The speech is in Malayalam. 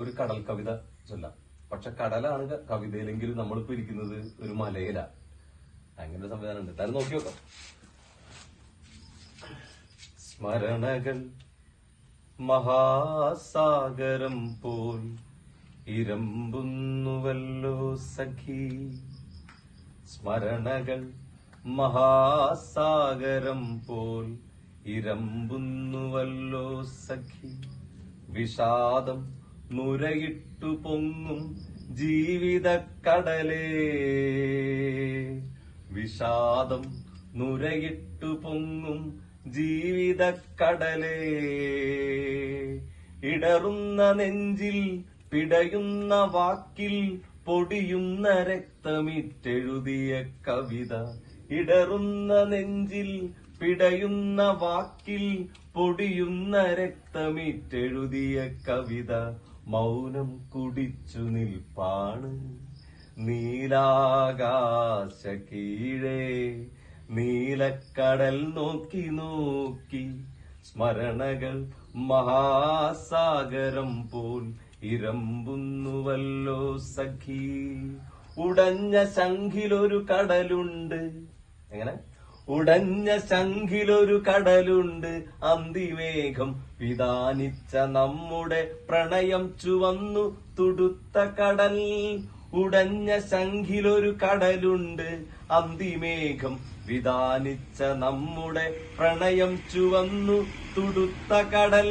ഒരു കടൽ കവിത ചൊല്ലാം. പക്ഷെ കടലാണ് കവിതയിലെങ്കിലും നമ്മളിപ്പോ ഇരിക്കുന്നത് ഒരു മലയില. അങ്ങനെ സംവിധാനം ഉണ്ട് താരം നോക്കി നോക്കാം സ്മരണകൾ മഹാസാഗരം പോൽ ഇരമ്പുന്നുവല്ലോ സഖി. സ്മരണകൾ മഹാസാഗരം പോൽ ഇരമ്പുന്നുവല്ലോ സഖി. വിഷാദം നുരയിട്ടു പൊങ്ങും ജീവിതക്കടലേ. വിഷാദം നുരയിട്ടു പൊങ്ങും ജീവിതക്കടലേ. ഇടറുന്ന നെഞ്ചിൽ പിടയുന്ന വാക്കിൽ പൊടിയുന്ന രക്തമിറ്റെഴുതിയ കവിത. ഇടറുന്ന നെഞ്ചിൽ പിടയുന്ന വാക്കിൽ പൊടിയുന്ന രക്തമിറ്റെഴുതിയ കവിത. മൗനം കുടിച്ചു നിൽപ്പാണ്. നീലാകാശ കീഴേ നീലക്കടൽ നോക്കി നോക്കി സ്മരണകൾ മഹാസാഗരം പോൽ ഇരമ്പുന്നുവല്ലോ സഖി. ഉടഞ്ഞ ശംഖിലൊരു കടലുണ്ട്. എങ്ങനെ? ഉടഞ്ഞ ശംഖിലൊരു കടലുണ്ട്. അന്തിവേഗം വിധാനിച്ച നമ്മുടെ പ്രണയം ചുവന്നു തുടുത്ത കടൽ. ഉടഞ്ഞ ശംഖിലൊരു കടലുണ്ട്. അന്തിമേഘം വിധാനിച്ച നമ്മുടെ പ്രണയം ചുവന്നു തുടുത്ത കടൽ.